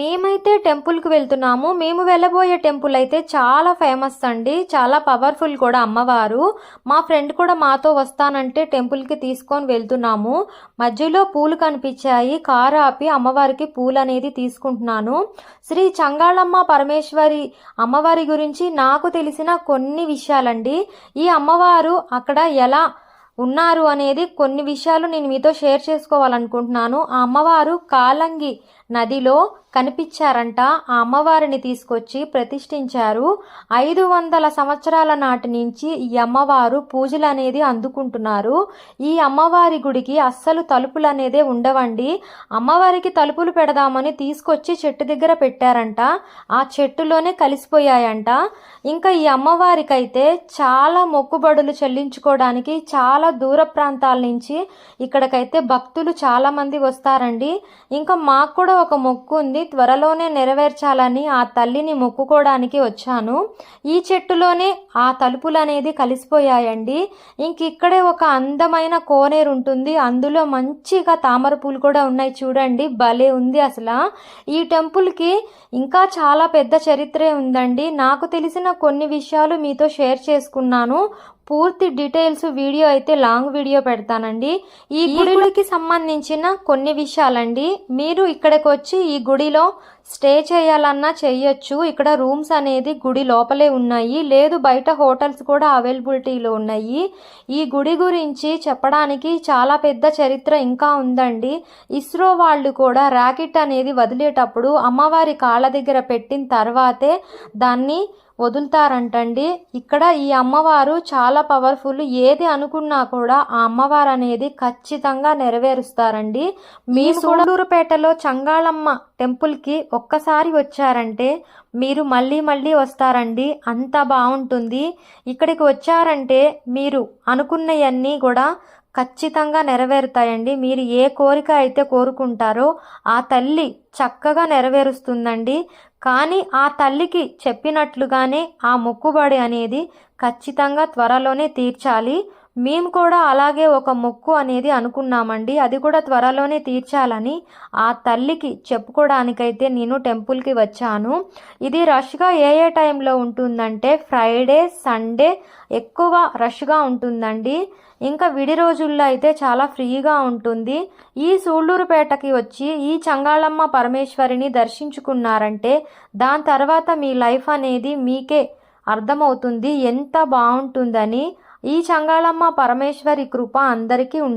మేమైతే టెంపుల్కి వెళ్తున్నాము. మేము వెళ్ళబోయే టెంపుల్ అయితే చాలా ఫేమస్ అండి. చాలా పవర్ఫుల్ కూడా అమ్మవారు. మా ఫ్రెండ్ కూడా మాతో వస్తానంటే టెంపుల్కి తీసుకొని వెళ్తున్నాము. మధ్యలో పూలు కనిపించాయి. కారు ఆపి అమ్మవారికి పూలు అనేది తీసుకుంటున్నాను. శ్రీ చంగాళమ్మ పరమేశ్వరి అమ్మవారి గురించి నాకు తెలిసిన కొన్ని విషయాలండి. ఈ అమ్మవారు అక్కడ ఎలా ఉన్నారు అనేది కొన్ని విషయాలు నేను మీతో షేర్ చేసుకోవాలనుకుంటున్నాను. ఆ అమ్మవారు కాలంగి నదిలో కనిపించారంట. ఆ అమ్మవారిని తీసుకొచ్చి ప్రతిష్ఠించారు. ఐదు వందల సంవత్సరాల నాటి నుంచి ఈ అమ్మవారు పూజలు అనేది అందుకుంటున్నారు. ఈ అమ్మవారి గుడికి అస్సలు తలుపులు అనేదే ఉండవండి. అమ్మవారికి తలుపులు పెడదామని తీసుకొచ్చి చెట్టు దగ్గర పెట్టారంట. ఆ చెట్టులోనే కలిసిపోయాయంట. ఇంకా ఈ అమ్మవారికైతే చాలా మొక్కుబడులు చెల్లించుకోవడానికి చాలా దూర ప్రాంతాల నుంచి ఇక్కడికైతే భక్తులు చాలామంది వస్తారండి. ఇంకా మాకు కూడా ఒక మొక్కు ఉంది. త్వరలోనే నెరవేర్చాలని ఆ తల్లిని మొక్కుకోవడానికి వచ్చాను. ఈ చెట్టులోనే ఆ తలుపులు అనేది కలిసిపోయాయండి. ఇంక ఇక్కడే ఒక అందమైన కోనేరు ఉంటుంది. అందులో మంచిగా తామర పూలు కూడా ఉన్నాయి చూడండి. భలే ఉంది అసలు. ఈ టెంపుల్కి ఇంకా చాలా పెద్ద చరిత్రే ఉందండి. నాకు తెలిసిన కొన్ని విషయాలు మీతో షేర్ చేసుకున్నాను. పూర్తి డీటెయిల్స్ వీడియో అయితే లాంగ్ వీడియో పెడతానండి. ఈ గుడికి సంబంధించిన కొన్ని విషయాలండి. మీరు ఇక్కడికి వచ్చి ఈ గుడిలో స్టే చేయాలన్నా చేయొచ్చు. ఇక్కడ రూమ్స్ అనేది గుడి లోపలే ఉన్నాయి. లేదు బయట హోటల్స్ కూడా అవైలబిలిటీలో ఉన్నాయి. ఈ గుడి గురించి చెప్పడానికి చాలా పెద్ద చరిత్ర ఇంకా ఉందండి. ఇస్రో వాళ్ళు కూడా ర్యాకెట్ అనేది వదిలేటప్పుడు అమ్మవారి కాళ్ళ దగ్గర పెట్టిన తర్వాతే దాన్ని వదులుతారంటండి. ఇక్కడ ఈ అమ్మవారు చాలా పవర్ఫుల్ ఏది అనుకున్నా కూడా ఆ అమ్మవారు అనేది ఖచ్చితంగా నెరవేరుస్తారండి. మీ సూళ్ళూరుపేటలో చంగాళమ్మ టెంపుల్కి ఒక్కసారి వచ్చారంటే మీరు మళ్ళీ మళ్ళీ వస్తారండి. అంత బాగుంటుంది ఇక్కడికి వచ్చారంటే మీరు అనుకున్నవన్నీ కూడా ఖచ్చితంగా నెరవేరుతాయండి. మీరు ఏ కోరిక అయితే కోరుకుంటారో ఆ తల్లి చక్కగా నెరవేరుస్తుందండి. కానీ ఆ తల్లికి చెప్పినట్లుగానే ఆ మొక్కుబడి అనేది ఖచ్చితంగా త్వరలోనే తీర్చాలి. మేము కూడా అలాగే ఒక మొక్కు అనేది అనుకున్నామండి. అది కూడా త్వరలోనే తీర్చాలని ఆ తల్లికి చెప్పుకోవడానికైతే నేను టెంపుల్కి వచ్చాను. ఇది రష్గా ఏ ఏ టైంలో ఉంటుందంటే ఫ్రైడే సండే ఎక్కువ రష్గా ఉంటుందండి. ఇంకా విడి రోజుల్లో అయితే చాలా ఫ్రీగా ఉంటుంది. ఈ సూళ్ళూరుపేటకి వచ్చి ఈ చంగాళమ్మ పరమేశ్వరిని దర్శించుకున్నారంటే దాని తర్వాత మీ లైఫ్ అనేది మీకే అర్థమవుతుంది. ఎంత బాగుంటుందని ఈ చంగాళమ్మ పరమేశ్వరి కృప అందరికీ